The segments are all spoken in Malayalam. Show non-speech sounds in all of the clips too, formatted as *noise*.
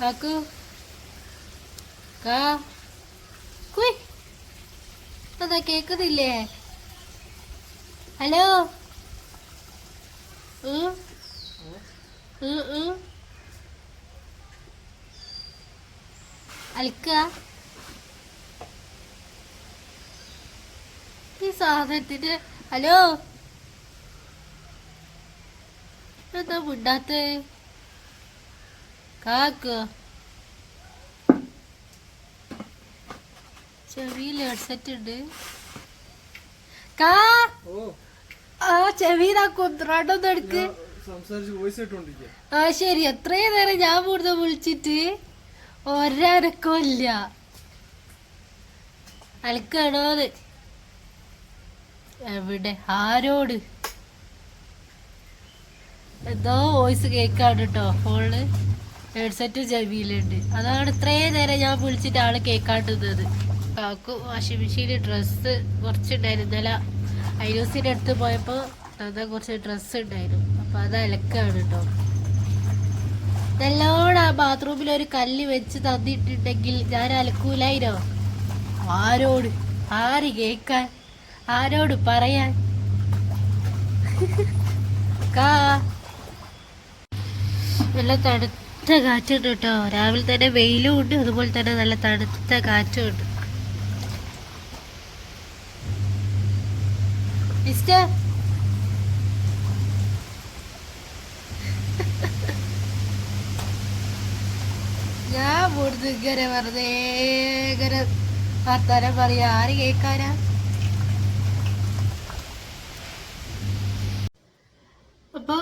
കാക്കു. കാ. കുയ്. എന്താ കേക്കുന്നില്ലേ? ഹലോ. അലിക്ക ഈ സാധനത്തിന് ഹലോ. എന്താ മിണ്ടാത്ത? കാക്ക. ചെവിയിൽ ഹെഡ്സെറ്റ് ഉണ്ട്. കാ! ആ ചെവിയിൽ ആ കുന്ത്രാണ്ടൊന്നും എടുക്ക്. ആ ശരി. എത്രയും നേരം ഞാൻ കൂടുതൽ വിളിച്ചിട്ട് ഒരനക്കവും ഇല്ല അലക്കാണോന്ന് എവിടെ? ആരോട്? എന്തോ വോയിസ് കേൾക്കാണ് കേട്ടോ ഫോണിൽ. ഹെഡ്സെറ്റ് ചെവിയിലുണ്ട്. അതാണ് ഇത്രയും നേരം ഞാൻ വിളിച്ചിട്ട് ആൾ കേക്കാട്ടുന്നത് കാക്കു വാഷിംഗ് മെഷീനിൽ ഡ്രസ്സ് കുറച്ചുണ്ടായിരുന്നു. ഇന്നലെ ഐനൂസിന്റെ അടുത്ത് പോയപ്പോൾ തന്ന കുറച്ച് ഡ്രസ്സ് ഉണ്ടായിരുന്നു. അപ്പം അത് അലക്കാണ് കേട്ടോ നല്ലോണം ആ ബാത്റൂമിൽ ഒരു കല്ല് വെച്ച് തന്നിട്ടുണ്ടെങ്കിൽ ഞാൻ അലക്കൂലായിരോ ആരോട്? ആര് കേക്കാൻ? ആരോട് പറയാൻ? കാ. നല്ല തണുത്ത കാറ്റുണ്ട് കേട്ടോ. രാവിലെ തന്നെ വെയിലും ഉണ്ട് അതുപോലെ തന്നെ നല്ല തണുത്ത കാറ്റും ഉണ്ട്. ഞാൻ ഇവിടുന്ന് ഇങ്ങനെ വെറുതെ ഇങ്ങനെ വർത്താനം പറയാ. ആര് കേൾക്കാനാ അപ്പൊ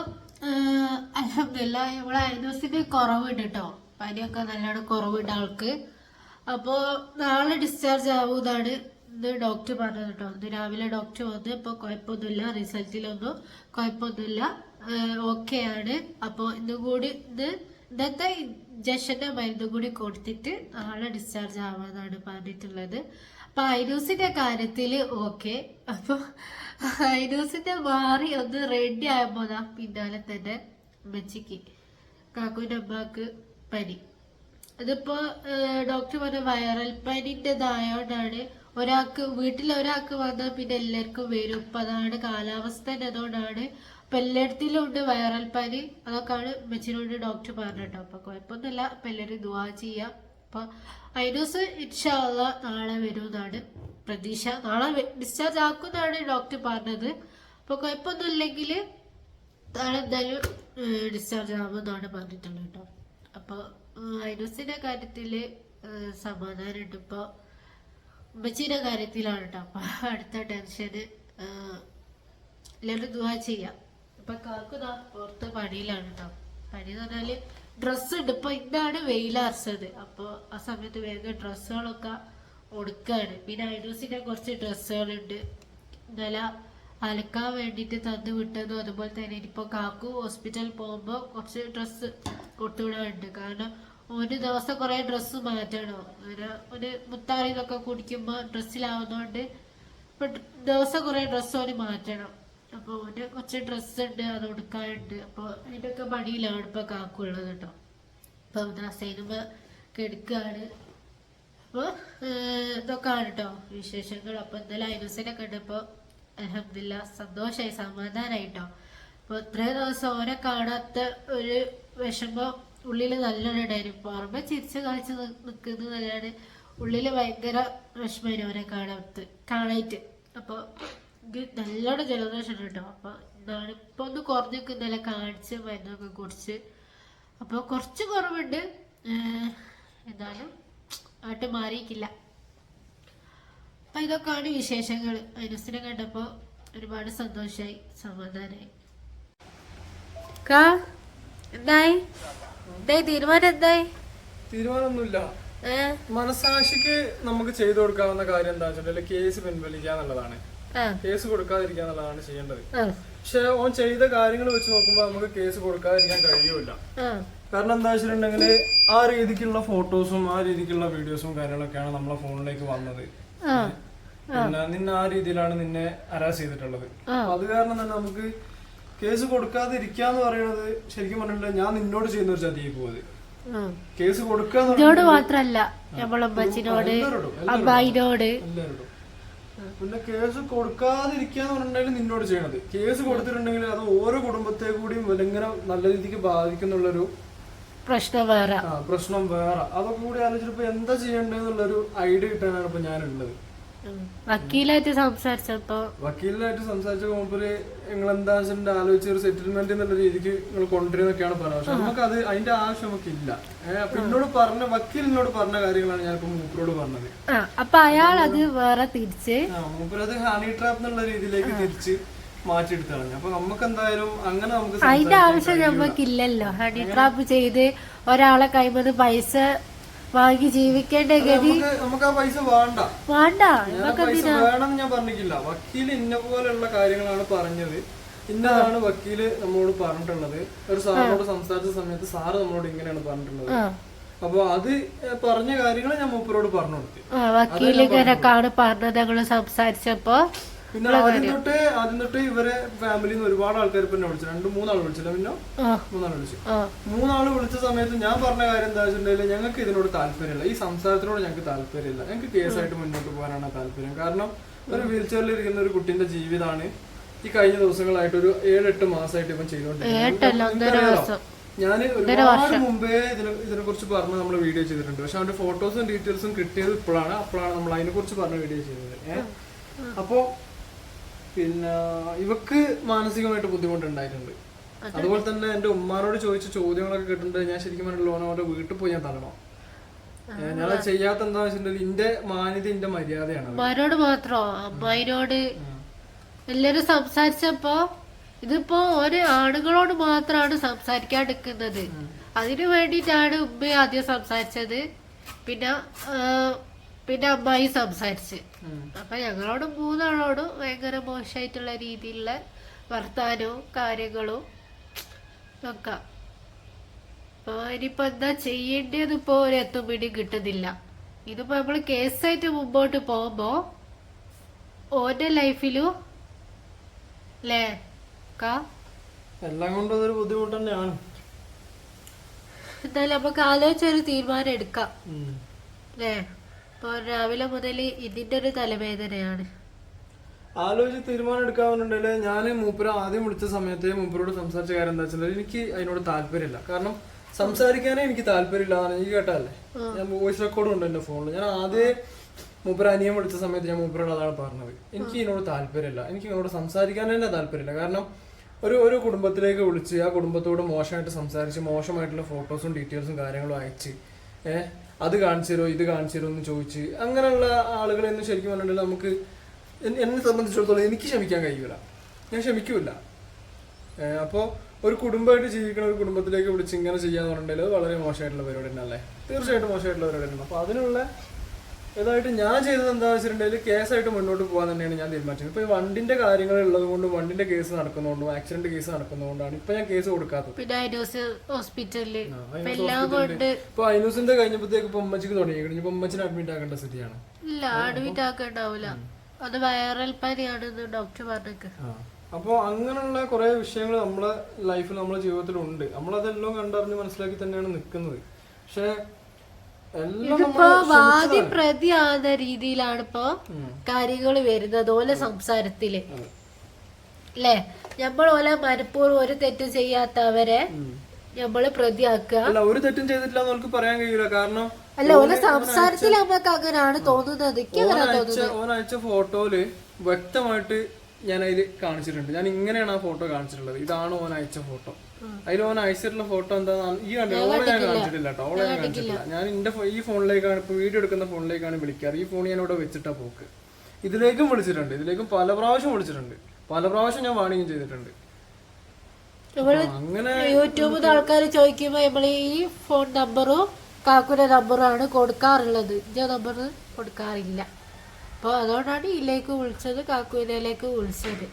അലഹമില്ല ഇവിടെ അയൽവാസിന് കുറവുണ്ട് കേട്ടോ പനിയൊക്കെ നല്ലോണം കുറവുണ്ട് ആൾക്ക്. അപ്പോ നാളെ ഡിസ്ചാർജ് ആവുന്നതാണ് ഇന്ന് ഡോക്ടർ പറഞ്ഞത് കേട്ടോ ഇന്ന് രാവിലെ ഡോക്ടർ വന്ന്. ഇപ്പോൾ കുഴപ്പമൊന്നുമില്ല. റിസൾട്ടിലൊന്നും കുഴപ്പമൊന്നുമില്ല. ഓക്കെ ആണ്. അപ്പോ ഇന്നും കൂടി ഇന്ന് ഇന്നത്തെ ഇഞ്ചക്ഷന്റെ മരുന്നും കൂടി കൊടുത്തിട്ട് നാളെ ഡിസ്ചാർജ് ആവാന്നാണ് പറഞ്ഞിട്ടുള്ളത്. അപ്പൊ ഐനൂസിന്റെ കാര്യത്തിൽ ഓക്കെ അപ്പൊ ഐനൂസിന്റെ മാറി ഒന്ന് റെഡി ആയപ്പോ പിന്നാലെ തന്നെ ഉമ്മച്ചിക്ക് കാക്കുവിന്റെ അമ്മയ്ക്ക് പനി. അതിപ്പോ ഡോക്ടർ പറഞ്ഞ വൈറൽ പനിന്റെതായോണ്ടാണ് ഒരാൾക്ക് വീട്ടിൽ ഒരാൾക്ക് വന്നാൽ പിന്നെ എല്ലാവർക്കും വരും. ഇപ്പൊ അതാണ് കാലാവസ്ഥ അതുകൊണ്ടാണ് അപ്പൊ എല്ലായിടത്തിലും ഉണ്ട് വൈറൽ പനി. അതൊക്കെയാണ് ഉമ്മച്ചിനോട് ഡോക്ടർ പറഞ്ഞിട്ടോ. അപ്പൊ കുഴപ്പമൊന്നുമില്ല. അപ്പൊ എല്ലാവരും ദുവാ ചെയ്യാം. അപ്പൊ അതിനോസ് ഇൻഷാല്ല നാളെ വരുമെന്നാണ് പ്രതീക്ഷ. നാളെ ഡിസ്ചാർജ് ആക്കുന്നതാണ് ഡോക്ടർ പറഞ്ഞത്. അപ്പൊ കുഴപ്പമൊന്നുമില്ലെങ്കിൽ നാളെ എന്തായാലും ഡിസ്ചാർജ് ആവുമെന്നാണ് പറഞ്ഞിട്ടുള്ളത് കേട്ടോ. അപ്പോൾ ഐനൂസിന്റെ കാര്യത്തിൽ സമാധാനമുണ്ട്. ഇപ്പോൾ ഉമ്മച്ചീന്റെ കാര്യത്തിലാണ് കേട്ടോ. അപ്പോൾ അടുത്ത ടെൻഷന് എല്ലാവരും ദുവാ ചെയ്യാം. ഇപ്പൊ കാക്കുതാ പുറത്ത് പണിയിലാണ് കേട്ടോ. പണി എന്ന് പറഞ്ഞാൽ ഡ്രസ്സ് ഉണ്ട് ഇപ്പൊ ഇന്നാണ് വെയിലറച്ചത് അപ്പൊ ആ സമയത്ത് വേഗം ഡ്രസ്സുകളൊക്കെ ഒടുക്കാണ് പിന്നെ ഐനൂസിന്റെ കുറച്ച് ഡ്രസ്സുകളുണ്ട്. ഇന്നലെ അലക്കാൻ വേണ്ടിയിട്ട് തന്നു വിട്ടതും അതുപോലെ തന്നെ ഇനിയിപ്പോൾ കാക്കു ഹോസ്പിറ്റലിൽ പോകുമ്പോൾ കുറച്ച് ഡ്രസ്സ് കൊടുത്തുവിടാറുണ്ട് കാരണം ഒരു ദിവസം കുറേ ഡ്രസ്സ് മാറ്റണം. അങ്ങനെ ഒരു മുത്താറിന്നൊക്കെ കുടിക്കുമ്പോൾ ഡ്രസ്സിലാവുന്നതുകൊണ്ട് ഇപ്പം ദിവസം കുറേ ഡ്രസ്സ് ഓന് മാറ്റണം. അപ്പോൾ ഓന് കുറച്ച് ഡ്രസ്സ് ഉണ്ട് അത് കൊടുക്കാനുണ്ട് അപ്പോൾ അതിന്റെയൊക്കെ പണിയിലാണ് ഇപ്പോൾ കാക്കുള്ളത് കേട്ടോ. അപ്പോൾ ഇതാ സൈനുമ കെടുക്കുകയാണ് അപ്പോൾ ഇതൊക്കെയാണ് കേട്ടോ വിശേഷങ്ങൾ. അപ്പോൾ എന്തായാലും ഐനസിനെ കണ്ടപ്പോൾ അലഹമില്ല സന്തോഷമായി സമാധാനമായിട്ടോ അപ്പോൾ ഇത്രയും ദിവസം ഓനെ കാണാത്ത ഒരു വിഷമം ഉള്ളിൽ നല്ലൊരു ഉണ്ടായിരുന്നു. പുറമെ ചിരിച്ച് കളിച്ച് നിൽക്കുന്നത് നല്ലതാണ് ഉള്ളിൽ ഭയങ്കര വിഷമമായിരുന്നു ഓനെ കാണാത്ത കാണായിട്ട്. എനിക്ക് നല്ലോണം ജലദോഷം കേട്ടോ. അപ്പോൾ എന്താണ് ഇപ്പോൾ ഒന്ന് കുറഞ്ഞു നിൽക്കുന്നില്ല കാണിച്ച് മരുന്നൊക്കെ കുടിച്ച്. അപ്പോൾ കുറച്ച് കുറവുണ്ട്. ഏർ എന്നാലും ആട്ട് മാറിയിട്ടില്ല. അപ്പൊ ഇതൊക്കെയാണ് വിശേഷങ്ങൾ അനുസിനെ കണ്ടപ്പോ ഒരുപാട് സന്തോഷമായി സമാധാനമായി കാ എന്തായി? എന്തായി? തീരുമാനം എന്തായി? തീരുമാനമൊന്നുമില്ല. മനസാക്ഷിക്ക് നമുക്ക് ചെയ്തു കൊടുക്കാവുന്ന കാര്യം എന്താ വെച്ചിട്ടുണ്ടെങ്കിൽ കേസ് പിൻവലിക്കുക എന്നുള്ളതാണ്. കേസ് കൊടുക്കാതിരിക്കുക എന്നുള്ളതാണ് ചെയ്യേണ്ടത്. പക്ഷെ ഓൻ ചെയ്ത കാര്യങ്ങൾ വെച്ച് നോക്കുമ്പോൾ നമുക്ക് കേസ് കൊടുക്കാതിരിക്കാൻ കഴിയൂല. ആ. കാരണം എന്താ വെച്ചിട്ടുണ്ടെങ്കിൽ ആ രീതിക്കുള്ള ഫോട്ടോസും ആ രീതിക്കുള്ള വീഡിയോസും കാര്യങ്ങളൊക്കെയാണ് നമ്മളെ ഫോണിലേക്ക് വന്നത്. നിന്നെ ആ രീതിയിലാണ് നിന്നെ അരാസ് ചെയ്തിട്ടുള്ളത്. അത് കാരണം തന്നെ നമുക്ക് കേസ് കൊടുക്കാതെ ഇരിക്കാന്ന് പറയുന്നത് ശരിക്കും പറഞ്ഞിട്ടുണ്ടെങ്കിൽ ഞാൻ നിന്നോട് ചെയ്യുന്ന ഒരു ചതി പോയത് ഉം. കേസ് കൊടുക്കാന്നോട് മാത്രല്ല നമ്മളമ്മച്ചിനോട് അമ്മായിനോട്. പിന്നെ കേസ് കൊടുക്കാതിരിക്കാന്ന് പറഞ്ഞിട്ടുണ്ടെങ്കിൽ നിന്നോട് ചെയ്യണത്. കേസ് കൊടുത്തിട്ടുണ്ടെങ്കിൽ അത് ഓരോ കുടുംബത്തെ കൂടിയും ഇങ്ങനെ നല്ല രീതിക്ക് ബാധിക്കുന്നുള്ളൊരു പ്രശ്നം വേറെ. പ്രശ്നം വേറെ. അതൊക്കെ കൂടി ആലോചിച്ചപ്പോ എന്താ ചെയ്യണ്ടെന്നുള്ളൊരു ഐഡിയ കിട്ടാനാണ് ഇപ്പൊ ഞാനുള്ളത്. വക്കീലായിട്ട് സംസാരിച്ചപ്പോ വക്കീലിനായിട്ട് സംസാരിച്ച മൂപ്പര് നിങ്ങൾ എന്താ വെച്ചിട്ട് ആലോചിച്ച ഒരു സെറ്റിൽമെന്റ് എന്നുള്ള രീതിക്ക് നിങ്ങൾ കൊണ്ടുവരുന്നൊക്കെയാണ് പറഞ്ഞത്. പക്ഷെ നമുക്ക് അത് അതിന്റെ ആവശ്യം നമുക്ക് ഇല്ല അപ്പൊ എന്നോട് പറഞ്ഞ വക്കീലിനോട് പറഞ്ഞ കാര്യങ്ങളാണ് ഞാനിപ്പോ മൂപ്പരോട് പറഞ്ഞത്. അപ്പൊ അയാൾ അത് വേറെ തിരിച്ച് മൂപ്പരത് ഹണി ട്രാപ്പ് എന്നുള്ള രീതിയിലേക്ക് തിരിച്ച് അപ്പൊ നമുക്ക് എന്തായാലും അങ്ങനെ നമുക്ക് അതിന്റെ ആവശ്യം നമ്മക്കില്ലല്ലോ ഹണി ട്രാപ്പ് ചെയ്ത് ഒരാളെ കൈമത് പൈസ വാങ്ങി ജീവിക്കേണ്ട ഗതി. നമുക്ക് ആ പൈസ വേണ്ട. വേണ്ട. വേണമെന്ന് ഞാൻ പറഞ്ഞിട്ടില്ല. വക്കീൽ ഇന്ന പോലെയുള്ള കാര്യങ്ങളാണ് പറഞ്ഞത്. ഇന്നതാണ് വക്കീൽ നമ്മളോട് പറഞ്ഞിട്ടുള്ളത്. ഒരു സാറിനോട് സംസാരിച്ച സമയത്ത് സാറ് നമ്മളോട് ഇങ്ങനെയാണ് പറഞ്ഞിട്ടുള്ളത്. അപ്പൊ അത് പറഞ്ഞ കാര്യങ്ങൾ ഞാൻ മൂപ്പരോട് പറഞ്ഞു കൊടുത്തു. വക്കീൽ ഇങ്ങനൊക്കെയാണ് പറഞ്ഞത് ഞങ്ങൾ സംസാരിച്ചപ്പോ. പിന്നെ ആദ്യം തൊട്ട് ആദ്യം തൊട്ട് ഇവരെ ഫാമിലിയിൽ നിന്ന് ഒരുപാട് ആൾക്കാർ പിന്നെ വിളിച്ചു. രണ്ട് മൂന്നാൾ വിളിച്ചില്ല. പിന്നെ മൂന്നാൾ വിളിച്ചു. മൂന്നാൾ വിളിച്ച സമയത്ത് ഞാൻ പറഞ്ഞ കാര്യം എന്താ വെച്ചിട്ടുണ്ടെങ്കിൽ ഞങ്ങൾക്ക് ഇതിനോട് താല്പര്യമില്ല. ഈ സംസാരത്തിനോട് ഞങ്ങൾക്ക് താല്പര്യമില്ല. ഞങ്ങൾക്ക് കേസായിട്ട് മുന്നോട്ട് പോകാനാണ് താല്പര്യം. കാരണം ഒരു വീൽ ചെയറിൽ ഇരിക്കുന്ന ഒരു കുട്ടിന്റെ ജീവിതമാണ് ഈ കഴിഞ്ഞ ദിവസങ്ങളായിട്ട് ഒരു ഏഴെട്ട് മാസമായിട്ട് ഇപ്പം ചെയ്തോണ്ടിരിക്കുന്നത്. ഞാൻ ഒരുപാട് മുമ്പേ ഇതിനെ ഇതിനെ കുറിച്ച് പറഞ്ഞ് നമ്മൾ വീഡിയോ ചെയ്തിട്ടുണ്ട്. പക്ഷെ അവന്റെ ഫോട്ടോസും ഡീറ്റെയിൽസും കിട്ടിയത് ഇപ്പോഴാണ്. അപ്പോഴാണ് നമ്മൾ അതിനെ കുറിച്ച് പറഞ്ഞ വീഡിയോ ചെയ്തത്. ഏഹ് അപ്പോ പിന്നെ ഇവക്ക് മാനസികമായിട്ട് ബുദ്ധിമുട്ടുണ്ടായിട്ടുണ്ട്. അതുപോലെ തന്നെ എന്റെ ഉമ്മാനോട് ചോദിച്ച ചോദ്യങ്ങളൊക്കെ കിട്ടുന്നുണ്ട് ഞാൻ ശരിക്കും പറഞ്ഞ അവന്റെ വീട്ടിൽ പോയി ഞാൻ തള്ളണം. ഞാൻ ചെയ്യാത്ത എന്താ വെച്ചിട്ടുണ്ടെങ്കിൽ എന്റെ മാന്യത എന്റെ മര്യാദയാണ് അത്. അമ്മാനോട് മാത്രോ? അമ്മായിനോട്? എല്ലാരും സംസാരിച്ചപ്പോ ഇതിപ്പോ ഒരു ആണുങ്ങളോട് മാത്രമാണ് സംസാരിക്കാണ്ടിരിക്കുന്നത് അതിനു വേണ്ടിട്ടാണ് ഉമ്മ ആദ്യം സംസാരിച്ചത്. പിന്നെ പിന്നെ അമ്മായി സംസാരിച്ച്. അപ്പൊ ഞങ്ങളോട് മൂന്നാളോടും ഭയങ്കര മോശമായിട്ടുള്ള രീതിയിലുള്ള വർത്താനവും കാര്യങ്ങളും ഒക്കെ. അപ്പൊ ഇനിയിപ്പോ എന്താ ചെയ്യേണ്ടത് ഇപ്പോ ഒരു എത്തും പിടി കിട്ടുന്നില്ല. ഇതിപ്പോ നമ്മൾ കേസായിട്ട് മുമ്പോട്ട് പോകുമ്പോ ഓന്റെ ലൈഫിലും അല്ലേ കാ എല്ലാം കൊണ്ടും അതൊരു ബുദ്ധിമുട്ട് തന്നെയാണ്. എന്തായാലും നമുക്ക് ആലോചിച്ചൊരു തീരുമാനം എടുക്കാം. അല്ലേ ഇപ്പൊ രാവിലെ മുതൽ ഇതിന്റെ ഒരു തലവേദനയാണ്. ആലോചിച്ച് തീരുമാനം എടുക്കാവുന്നുണ്ടെങ്കിൽ ഞാൻ മൂപ്പര ആദ്യം വിളിച്ച സമയത്ത് മൂപ്പരോട് സംസാരിച്ച കാര്യം എന്താ വെച്ചാൽ എനിക്ക് അതിനോട് താല്പര്യമില്ല. കാരണം സംസാരിക്കാനേ എനിക്ക് താല്പര്യമില്ല. എനിക്ക് കേട്ടല്ലേ ഞാൻ വോയിസ് റെക്കോർഡ് ഉണ്ട് എന്റെ ഫോണിൽ ഞാൻ ആദ്യം മൂപ്പര അനിയൻ വിളിച്ച സമയത്ത് ഞാൻ മൂപ്പരോട് അതാണ് പറഞ്ഞത്. എനിക്ക് ഇതിനോട് താല്പര്യമില്ല. എനിക്ക് ഇതിനോട് സംസാരിക്കാൻ തന്നെ താല്പര്യമില്ല. കാരണം ഒരു ഒരു കുടുംബത്തിലേക്ക് വിളിച്ച് ആ കുടുംബത്തോട് മോശമായിട്ട് സംസാരിച്ച് മോശമായിട്ടുള്ള ഫോട്ടോസും ഡീറ്റെയിൽസും കാര്യങ്ങളും അയച്ച് ഏഹ് അത് കാണിച്ചു തരുമോ ഇത് കാണിച്ചു തരുമോ എന്ന് ചോദിച്ച് അങ്ങനെയുള്ള ആളുകളെ ഒന്നും ശരിക്കും പറഞ്ഞിട്ടുണ്ടെങ്കിൽ നമുക്ക് എന്നെ സംബന്ധിച്ചിടത്തോളം എനിക്ക് ക്ഷമിക്കാൻ കഴിയൂല. ഞാൻ ക്ഷമിക്കൂല. അപ്പോൾ അപ്പോ ഒരു കുടുംബമായിട്ട് ജീവിക്കുന്ന ഒരു കുടുംബത്തിലേക്ക് വിളിച്ച് ഇങ്ങനെ ചെയ്യാന്ന് പറഞ്ഞിട്ടുണ്ടെങ്കിൽ അത് വളരെ മോശമായിട്ടുള്ള പരിപാടി തന്നെ അല്ലേ തീർച്ചയായിട്ടും മോശമായിട്ടുള്ള പരിപാടി തന്നെ അപ്പോൾ അതിനുള്ള ഇതായിട്ട് ഞാൻ ചെയ്തത് എന്താ വെച്ചിട്ടുണ്ടെങ്കിൽ കേസായിട്ട് മുന്നോട്ട് പോകാൻ തന്നെയാണ് ഞാൻ തീരുമാനിച്ചത്. ഇപ്പൊ ഈ വണ്ടിന്റെ കാര്യങ്ങൾ ഉള്ളത് കൊണ്ടും വണ്ടിന്റെ കേസ് നടക്കുന്നതുകൊണ്ടും ആക്സിഡന്റ് കേസ് നടക്കുന്നതുകൊണ്ടാണ് ഇപ്പൊ ഞാൻ കേസ് കൊടുക്കാത്തത്. ഐനോസ് ഇപ്പൊ ഐനൂസിന്റെ കഴിഞ്ഞപ്പോഴത്തേക്ക് ഇപ്പൊ ഉമ്മച്ചിക്ക് തുടങ്ങി ഇപ്പൊ ഉമ്മച്ചിനെ അഡ്മിറ്റ് ആക്കേണ്ട സ്ഥിതിയാണ്. ഇല്ല അഡ്മിറ്റ് അത് വൈറൽ പനിയാണെന്ന് ഡോക്ടർ പറഞ്ഞേക്ക്. അപ്പോൾ അങ്ങനെയുള്ള കുറെ വിഷയങ്ങൾ നമ്മളെ ലൈഫിൽ നമ്മളെ ജീവിതത്തിലുണ്ട്. നമ്മളതെല്ലാം കണ്ടറിഞ്ഞ് മനസ്സിലാക്കി തന്നെയാണ് നിൽക്കുന്നത്. പക്ഷെ ഇതിപ്പോ വാദി പ്രതി ആകുന്ന രീതിയിലാണ് ഇപ്പൊ കാര്യങ്ങൾ വരുന്നത് ഓലെ സംസാരത്തിൽ. അല്ലേ നമ്മൾ ഓലെ മനഃപൂർവം ഒരു തെറ്റും ചെയ്യാത്തവരെ നമ്മൾ പ്രതിയാക്കുക. അല്ല ഒരു തെറ്റും ചെയ്തിട്ടില്ല എന്ന് നമുക്ക് പറയാൻ കഴിയില്ല കാരണം അല്ല ഓലെ സംസാരത്തിൽ നമുക്ക് അങ്ങനെയാണ് തോന്നുന്നത്. അയച്ച ഫോട്ടോയിൽ വ്യക്തമായിട്ട് ഞാൻ അതിൽ കാണിച്ചിട്ടുണ്ട്. ഞാൻ ഇങ്ങനെയാണ് ആ ഫോട്ടോ കാണിച്ചിട്ടുള്ളത്. ഇതാണ് ഓൻ അയച്ച ഫോട്ടോ. അതിൽ ഓൻ അയച്ചിട്ടുള്ള ഫോട്ടോ എന്താണ് ഈ കണ്ടില്ല? ഓളെ ഞാൻ കാണിച്ചിട്ടില്ല കേട്ടോ ഓളെ ഞാൻ കാണിച്ചിട്ടില്ല. ഞാൻ എന്റെ ഈ ഫോണിലേക്കാണ് ഇപ്പൊ വീഡിയോ എടുക്കുന്ന ഫോണിലേക്കാണ് വിളിക്കാറ്. ഈ ഫോൺ ഞാൻ ഇവിടെ വെച്ചിട്ടാ പോക്ക്. ഇതിലേക്കും വിളിച്ചിട്ടുണ്ട്. ഇതിലേക്കും പല പ്രാവശ്യം വിളിച്ചിട്ടുണ്ട്. പല പ്രാവശ്യം ഞാൻ വാണിംഗ് ചെയ്തിട്ടുണ്ട്. അങ്ങനെ യൂട്യൂബിൽ ആൾക്കാർ ചോദിക്കുമ്പോ നമ്മൾ ഈ ഫോൺ നമ്പറും കാക്കുന്റെ ആണ് കൊടുക്കാറുള്ളത്. ഇന്റെ നമ്പർ കൊടുക്കാറില്ല. അപ്പൊ അതുകൊണ്ടാണ് ഇതിലേക്ക് വിളിച്ചത് കാക്കുവിനയിലേക്ക് വിളിച്ചത്.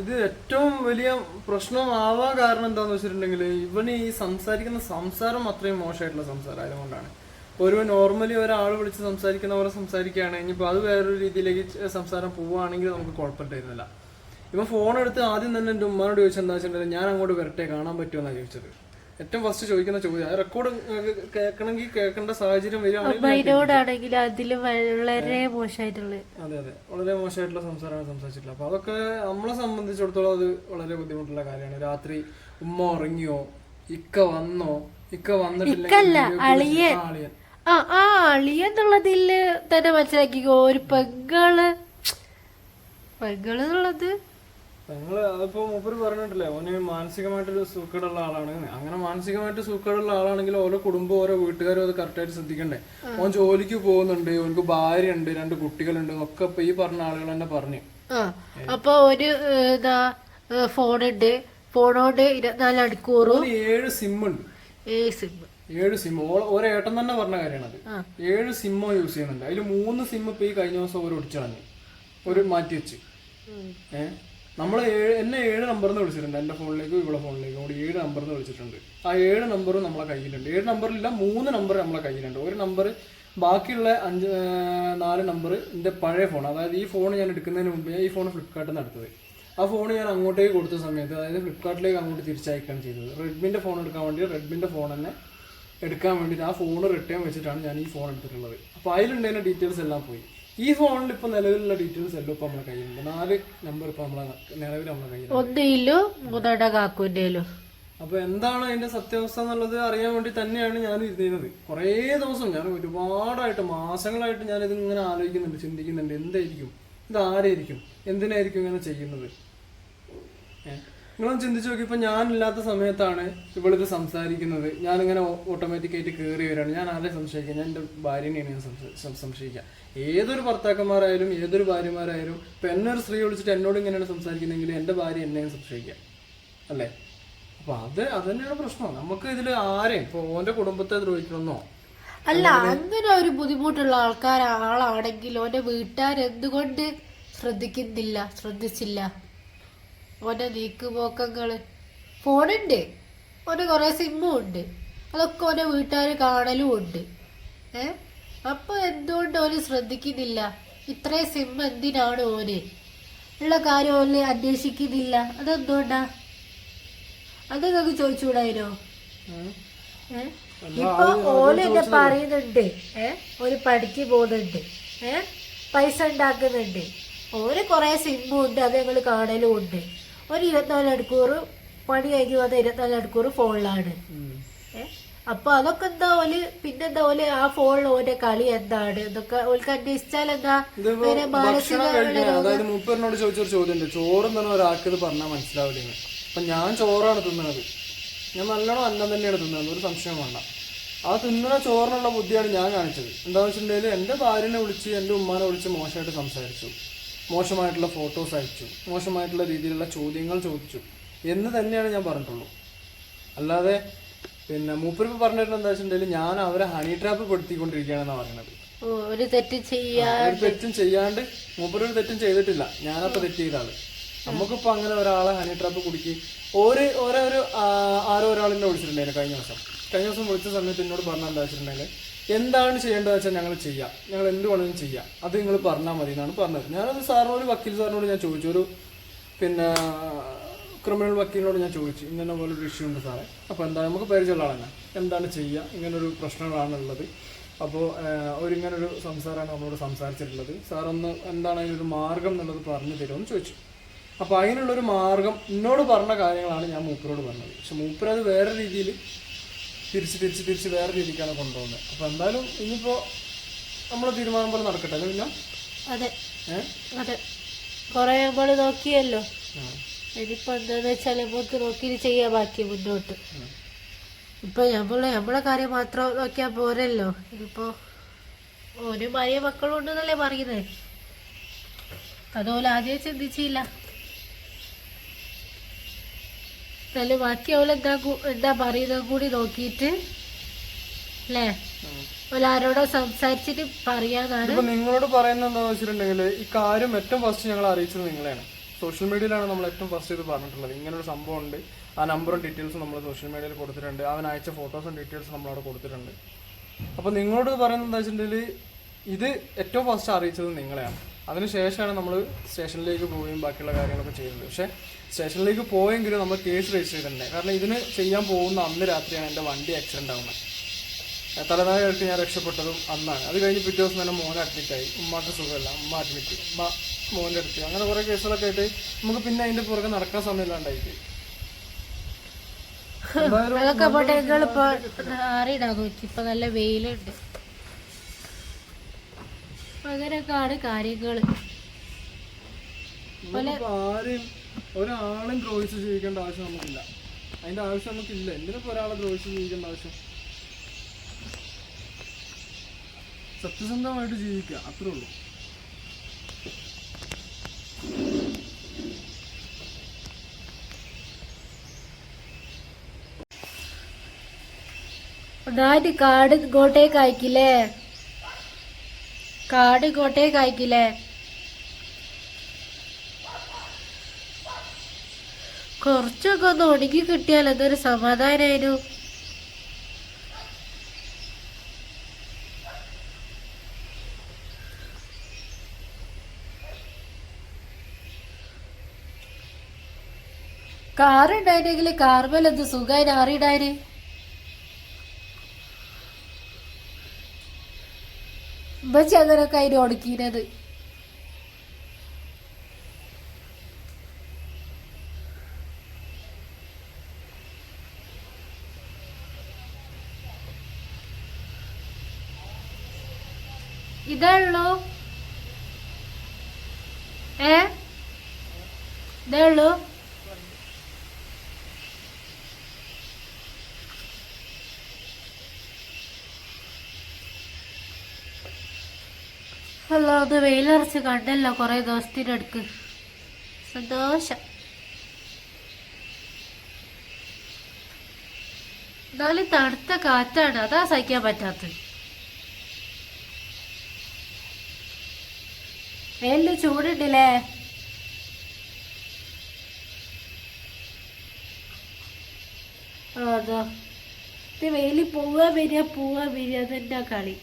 ഇത് ഏറ്റവും വലിയ പ്രശ്നമാവാൻ കാരണം എന്താന്ന് വെച്ചിട്ടുണ്ടെങ്കിൽ ഇവന് ഈ സംസാരിക്കുന്ന സംസാരം അത്രയും മോശമായിട്ടുള്ള സംസാരം ആയതുകൊണ്ടാണ് ഒരു നോർമലി ഒരാൾ വിളിച്ച് സംസാരിക്കുന്ന പോലെ സംസാരിക്കുകയാണ്. ഇനിയിപ്പോൾ അത് വേറൊരു രീതിയിലേക്ക് സംസാരം പോവുകയാണെങ്കിൽ നമുക്ക് കുഴപ്പമുണ്ടായിരുന്നില്ല ഇവൻ ഫോൺ എടുത്ത് ആദ്യം തന്നെ എന്റെ ഉമ്മാനോട് ചോദിച്ചത് എന്താ വെച്ചിട്ടുണ്ടെങ്കിൽ ഞാൻ അങ്ങോട്ട് വരട്ടെ കാണാൻ പറ്റുമെന്നാണ് ചോദിച്ചത്. ഏറ്റവും ഫസ്റ്റ് ചോദിക്കുന്ന ചോദ്യം. റെക്കോർഡ് കേൾക്കണമെങ്കിൽ കേൾക്കേണ്ട സാഹചര്യം വരികയാണെങ്കിൽ അതിൽ വളരെ മോശമായിട്ടുള്ള അതെ അതെ. വളരെ മോശമായിട്ടുള്ള സംസാരമാണ് സംസാരിച്ചിട്ടുള്ളത്. അപ്പൊ അതൊക്കെ നമ്മളെ സംബന്ധിച്ചിടത്തോളം അത് വളരെ ബുദ്ധിമുട്ടുള്ള കാര്യമാണ്. രാത്രി ഉമ്മ ഉറങ്ങിയോ? ഇക്ക വന്നോ? ഇക്ക വന്നിട്ടില്ല. ആ, അളിയ ആ ആ അളിയെന്നുള്ളതിൽ തന്നെ മനസ്സിലാക്കിക്കോ. ഒരു പെങ്ങൾ പെങ്ങൾ എന്നുള്ളത് ഞങ്ങൾ അതിപ്പോ മൂപ്പര് പറഞ്ഞിട്ടില്ലേ ഓന് മാനസികമായിട്ടൊരു സൂക്കേടുള്ള ആളാണ്. അങ്ങനെ മാനസികമായിട്ട് സൂക്കേടുള്ള ആളാണെങ്കിൽ ഓരോ കുടുംബം ഓരോ വീട്ടുകാരും അത് കറക്റ്റായിട്ട് ശ്രദ്ധിക്കണ്ടേ? ഓൻ ജോലിക്ക് പോകുന്നുണ്ട് ഓനക്ക് ഭാര്യ ഉണ്ട് രണ്ട് കുട്ടികളുണ്ട് ഒക്കെ ഇപ്പൊ ഈ പറഞ്ഞ ആളുകൾ തന്നെ പറഞ്ഞു. അപ്പൊ ഒരു ഫോൺ ഫോണുണ്ട്. ഫോണോട് ഇരുപത്തിനാല് മണിക്കൂറും. ഏഴ് സിം ഉണ്ട് ഏ സിം ഏഴ് സിം ഒരേട്ടൻ തന്നെ പറഞ്ഞ കാര്യമാണ് അത്. ഏഴ് സിമ്മോ യൂസ് ചെയ്യുന്നുണ്ട്. അതിൽ മൂന്ന് സിം ഇപ്പൊ ഈ കഴിഞ്ഞ ദിവസം ഓരോ ഒടിച്ചു ഒരു മാറ്റി വെച്ച്. ഏഹ് നമ്മൾ ഏഴ് എന്നെ ഏഴ് നമ്പറിൽ നിന്ന് വിളിച്ചിട്ടുണ്ട് എന്റെ ഫോണിലേക്കും ഇവിടെ ഫോണിലേക്കും കൂടി ഏഴ് നമ്പറിൽ നിന്ന് വിളിച്ചിട്ടുണ്ട്. ആ ഏഴ് നമ്പറും നമ്മളെ കയ്യിലുണ്ട്. ഏഴ് നമ്പറിലില്ല മൂന്ന് നമ്പർ നമ്മളെ കയ്യിലുണ്ട്. ഒരു നമ്പർ ബാക്കിയുള്ള അഞ്ച് നാല് നമ്പർ എന്റെ പഴയ ഫോൺ അതായത് ഈ ഫോൺ ഞാൻ എടുക്കുന്നതിന് മുമ്പ് ഈ ഫോൺ ഫ്ലിപ്കാർട്ടിൽ നിന്ന് എടുത്തത്. ആ ഫോൺ ഞാൻ അങ്ങോട്ടേക്ക് കൊടുത്ത സമയത്ത് അതായത് ഫ്ലിപ്കാർട്ടിലേക്ക് അങ്ങോട്ട് തിരിച്ചയക്കുകയാണ് ചെയ്തത്. റെഡ്മിന്റെ ഫോൺ എടുക്കാൻ വേണ്ടി റെഡ്മിന്റെ ഫോൺ തന്നെ എടുക്കാൻ വേണ്ടിയിട്ട് ആ ഫോൺ റിട്ടേൺ വെച്ചിട്ടാണ് ഞാൻ ഈ ഫോൺ എടുത്തിട്ടുള്ളത്. അപ്പോൾ അതിലുണ്ടായിരുന്ന ഡീറ്റെയിൽസ് എല്ലാം പോയി. ഈ ഫോണിൽ ഇപ്പൊ നിലവിലുള്ള ഡീറ്റെയിൽസ് എല്ലാം ഇപ്പൊ നമ്മളെ കയ്യിലുണ്ട്. നാല് നമ്പർ ഇപ്പൊ നമ്മളെ നിലവിൽ നമ്മളെ കയ്യിലുണ്ട്. ഒന്നിലും മൂന്നെണ്ണ കാക്കൂന്റെയിലോ അപ്പോൾ എന്താണ് അതിന്റെ സത്യാവസ്ഥ എന്നുള്ളത് അറിയാൻ വേണ്ടി തന്നെയാണ് ഞാൻ ഇരുന്നത്. കുറേ ദിവസം ഞാൻ ഒരുപാടായിട്ട് മാസങ്ങളായിട്ട് ഞാൻ ഇത് ഇങ്ങനെ ആലോചിക്കുന്നുണ്ട് ചിന്തിക്കുന്നുണ്ട്. എന്തായിരിക്കും? ഇത് ആരായിരിക്കും എന്തിനായിരിക്കും ഇങ്ങനെ ചെയ്യുന്നത്? നിങ്ങളൊന്ന് ചിന്തിച്ചു നോക്കി ഇപ്പൊ ഞാനില്ലാത്ത സമയത്താണ് ഇവളിത് സംസാരിക്കുന്നത്. ഞാനിങ്ങനെ ഓട്ടോമാറ്റിക്കായിട്ട് കയറി വരാണ് ഞാൻ ആരെ സംശയിക്കുക ഞാൻ എന്റെ ഭാര്യനെയാണ് ഞാൻ സംശ- സംശയിക്കുക. ഏതൊരു ഭർത്താക്കന്മാരായാലും ഏതൊരു ഭാര്യമാരായാലും ഇപ്പൊ എന്നെ ഒരു സ്ത്രീ വിളിച്ചിട്ട് എന്നോട് ഇങ്ങനെയാണ് സംസാരിക്കുന്നതെങ്കിൽ എന്റെ ഭാര്യ എന്നെയും സംശയിക്കുക. അല്ലേ? അപ്പൊ അത് അത് തന്നെയാണ് പ്രശ്നം. നമുക്ക് ഇതിൽ ആരെയും ഇപ്പൊ ഓന്റെ കുടുംബത്തെ ദ്രോഹിക്കണമെന്നോ? അല്ല അങ്ങനെ ഒരു ബുദ്ധിമുട്ടുള്ള ആൾക്കാർ ആളാണെങ്കിൽ വീട്ടുകാർ എന്തുകൊണ്ട് ശ്രദ്ധിക്കുന്നില്ല ശ്രദ്ധിച്ചില്ല? ഓന്റെ നീക്കുപോക്കങ്ങൾ ഫോണുണ്ട്. ഓന്റെ കുറേ സിമ്മും ഉണ്ട് അതൊക്കെ ഓന്റെ വീട്ടുകാർ കാണലും ഉണ്ട്. ഏ? അപ്പൊ എന്തുകൊണ്ട് ഓന് ശ്രദ്ധിക്കുന്നില്ല? ഇത്രയും സിം എന്തിനാണ് ഓന്? ഉള്ള കാര്യം ഓന് അന്വേഷിക്കുന്നില്ല. അതെന്തുകൊണ്ടാ? അത് നിങ്ങൾക്ക് ചോദിച്ചുകൂടായിരുന്നോ. ഏ? ഇപ്പൊ ഓൽ എന്നെ പറയുന്നുണ്ട്. ഏ? ഒരു പഠിക്ക് പോകുന്നുണ്ട്. ഏ? പൈസ ഉണ്ടാക്കുന്നുണ്ട്. ഓര് കുറെ സിമ്മും ഉണ്ട് അത് ഞങ്ങൾ കാണലും ഉണ്ട്. ഒരു ഇരുപത്തിനാല് മണിക്കൂർ പണി കഴിഞ്ഞ് വന്ന ഇരുപത്തിനാല് മണിക്കൂർ ഫോണിലാണ്. അപ്പൊ അതൊക്കെ എന്താ ഓൽ പിന്നെന്താ ഓൽ ആ ഫോണിൽ ഓന്റെ കളി എന്താണ്? എന്നൊക്കെ ഓൽക്ക് അന്വേഷിച്ചാൽ എന്താ? അതായത് മൂപ്പറിനോട് ചോദിച്ചൊരു ചോദ്യമുണ്ട്. ചോറ് ഇത് പറഞ്ഞാൽ മനസ്സിലാവില്ല അപ്പൊ ഞാൻ ചോറാണ് തിന്നത്. ഞാൻ നല്ലോണം അന്നം തന്നെയാണ് തിന്നത്. ഒരു സംശയം വേണ്ട. ആ തിന്നുന്ന ചോറിനുള്ള ബുദ്ധിയാണ് ഞാൻ കാണിച്ചത്. എന്താണെന്ന് വെച്ചിട്ടുണ്ടെങ്കിൽ എന്റെ ഭാര്യനെ വിളിച്ച് എന്റെ ഉമ്മാനെ വിളിച്ച് മോശമായിട്ട് സംസാരിച്ചു. മോശമായിട്ടുള്ള ഫോട്ടോസ് അയച്ചു മോശമായിട്ടുള്ള രീതിയിലുള്ള ചോദ്യങ്ങൾ ചോദിച്ചു എന്ന് തന്നെയാണ് ഞാൻ പറഞ്ഞിട്ടുള്ളൂ. അല്ലാതെ പിന്നെ മൂപ്പരിപ്പ് പറഞ്ഞിട്ടുള്ള എന്താ വെച്ചിട്ടുണ്ടെങ്കിൽ ഞാൻ അവരെ ഹണി ട്രാപ്പ് പെടുത്തിക്കൊണ്ടിരിക്കുകയാണെന്നാണ് പറയുന്നത്. ഒരു തെറ്റ് ഒരു തെറ്റും ചെയ്യാണ്ട് മൂപ്പര് ഒരു തെറ്റും ചെയ്തിട്ടില്ല. ഞാനപ്പോ തെറ്റ് ചെയ്ത ആൾ. നമുക്കിപ്പോ അങ്ങനെ ഒരാളെ ഹണി ട്രാപ്പ് കുടുക്കി ഒരു ഓരോ ആരോ ഒരാളിനെ വിളിച്ചിട്ടുണ്ടായിരുന്നു കഴിഞ്ഞ ദിവസം. കഴിഞ്ഞ ദിവസം വിളിച്ച സമയത്ത് എന്നോട് പറഞ്ഞ എന്താ വെച്ചിട്ടുണ്ടെങ്കിൽ എന്താണ് ചെയ്യേണ്ടത് വെച്ചാൽ ഞങ്ങൾ ചെയ്യാം. ഞങ്ങൾ എന്ത് വേണമെങ്കിലും ചെയ്യാം. അത് നിങ്ങൾ പറഞ്ഞാൽ മതി എന്നാണ് പറഞ്ഞത്. ഞാനത് സാറിനോട് വക്കീൽ സാറിനോട് ഞാൻ ചോദിച്ചു. ഒരു പിന്നെ ക്രിമിനൽ വക്കീലിനോട് ഞാൻ ചോദിച്ചു. ഇങ്ങനെ പോലെ ഒരു ഇഷ്യൂ ഉണ്ട് സാറേ. അപ്പോൾ എന്താണ് നമുക്ക് പരിചയമുള്ള ആളാണ് എന്താണ് ചെയ്യുക ഇങ്ങനൊരു പ്രശ്നങ്ങളാണുള്ളത്. അപ്പോൾ ഒരിങ്ങനൊരു സംസാരമാണ് നമ്മളോട് സംസാരിച്ചിട്ടുള്ളത്. സാറൊന്ന് എന്താണ് അതിനൊരു മാർഗം എന്നുള്ളത് പറഞ്ഞു തരുമെന്ന് ചോദിച്ചു. അപ്പോൾ അതിനുള്ളൊരു മാർഗം എന്നോട് പറഞ്ഞ കാര്യങ്ങളാണ് ഞാൻ മൂപ്പരോട് പറഞ്ഞത്. പക്ഷെ മൂപ്പർ അത് വേറെ രീതിയിൽ തിരിച്ച് തിരിച്ച് തിരിച്ച് വേറെ രീതിക്കാണ് കൊണ്ടുപോകുന്നത്. അപ്പോൾ എന്തായാലും ഇനിയിപ്പോൾ നമ്മൾ തീരുമാനം പോലെ നടക്കട്ടെ അല്ലേ പിന്നെ അതെ. അതെ. കൊറേ നമ്മൾ നോക്കിയല്ലോ. ഇനിയിപ്പോ എന്താന്ന് വെച്ചാൽ നമുക്ക് നോക്കി ചെയ്യാൻ ബാക്കി മുന്നോട്ട്. ഇപ്പൊ നമ്മൾ നമ്മളെ കാര്യം മാത്രം നോക്കിയാൽ പോരല്ലോ. ഇതിപ്പോ ഒരു ഭാര്യ മക്കളും ഉണ്ടെന്നല്ലേ പറയുന്നത് അതുപോലെ ആദ്യം ചിന്തിച്ചില്ല. എന്നാലും ബാക്കി അവൾ എന്താ എന്താ പറയുന്നത് കൂടി നോക്കിയിട്ട് അല്ലേ? ആരോടോ സംസാരിച്ചിട്ട് പറയാന്നാണ്. ഇപ്പൊ നിങ്ങളോട് എന്താണെന്ന് വെച്ചിട്ടുണ്ടെങ്കിൽ ഈ കാര്യം ഏറ്റവും ഫസ്റ്റ് ഞങ്ങൾ അറിയിച്ചത് നിങ്ങളെയാണ്. സോഷ്യൽ മീഡിയയിലാണ് നമ്മൾ ഏറ്റവും ഫസ്റ്റ് ഇത് പറഞ്ഞിട്ടുള്ളത്. ഇങ്ങനെ ഒരു സംഭവം ഉണ്ട് ആ നമ്പറും ഡീറ്റെയിൽസും നമ്മൾ സോഷ്യൽ മീഡിയയിൽ കൊടുത്തിട്ടുണ്ട്. അവൻ അയച്ച ഫോട്ടോസും ഡീറ്റെയിൽസും നമ്മൾ അവിടെ കൊടുത്തിട്ടുണ്ട്. അപ്പൊ നിങ്ങളോട് പറയുന്നത് എന്താ വെച്ചിട്ടുണ്ടെങ്കിൽ ഇത് ഏറ്റവും ഫസ്റ്റ് അറിയിച്ചത് നിങ്ങളെയാണ്. അതിനുശേഷമാണ് നമ്മൾ സ്റ്റേഷനിലേക്ക് പോവുകയും ബാക്കിയുള്ള കാര്യങ്ങളൊക്കെ ചെയ്യുന്നത്. പക്ഷേ സ്റ്റേഷനിലേക്ക് പോയെങ്കിലും നമ്മൾ കേസ് രജിസ്റ്റർ ചെയ്തിട്ടുണ്ട്. കാരണം ഇതിന് ചെയ്യാൻ പോകുന്ന അന്ന് രാത്രിയാണ് എന്റെ വണ്ടി ആക്സിഡന്റ് ആവുന്നത്. തലനായിട്ട് ഞാൻ രക്ഷപ്പെട്ടതും അന്നാണ്. അത് കഴിഞ്ഞ് പിറ്റേ ദിവസം തന്നെ മോൻ അഡ്മിറ്റായി ഉമ്മാക്ക് സുഖമല്ല. ഉമ്മ അഡ്മിറ്റ് ഉമ്മ മോന്റെ അടുത്ത്. അങ്ങനെ കുറേ കേസുകളൊക്കെ ആയിട്ട് നമുക്ക് പിന്നെ അതിന്റെ പുറകെ നടക്കാൻ സമയമില്ലാണ്ടായിപ്പോയി *laughs* എന്തായാലും അതൊക്കെ നോക്കി ഇപ്പൊ നല്ല വെയിലുണ്ട്. അങ്ങനെയൊക്കെയാണ് കാര്യങ്ങൾ. ആരെയും ഒരാളും ദ്രോഹിച്ച് ജീവിക്കേണ്ട ആവശ്യം നമുക്കില്ല. അതിന്റെ ആവശ്യം നമുക്കില്ല. എന്തിനൊക്കെ ഒരാളെ ദ്രോഹിച്ച് ജീവിക്കേണ്ട ആവശ്യം? സത്യസന്ധമായിട്ട് ജീവിക്കുക. അത്രേ ഉള്ളൂ. ഒന്നായിട്ട് കാട് ഇങ്ങോട്ടേക്ക് അയക്കില്ലേ? കാട് കോട്ടയെ കായ്ക്കില്ലേ? കുറച്ചൊക്കെ ഒന്ന് ഒടുങ്ങി കിട്ടിയാൽ എന്തൊരു സമാധാനായിരുന്നു. കാറുണ്ടായിരുന്നെങ്കിൽ എന്ത് സുഖമായി ആറിയിടാന് അങ്ങനൊക്കെ അതിന് ഒടുക്കിയത് ഇതേ ഉള്ളൂ. ഏ? ഇതേ അത് വെയിലറച്ച് കണ്ടല്ലോ കൊറേ ദിവസത്തിനടുക്ക് സന്തോഷം. എന്നാലും തണുത്ത കാറ്റാണ് അതാ സഹിക്കാൻ പറ്റാത്തത്. വെയിലിന് ചൂടുണ്ടല്ലേ? അതാ. ഇത് വെയിലിൽ പോവാൻ വരിക പോവാൻ വരിക അതെന്നാ കളി?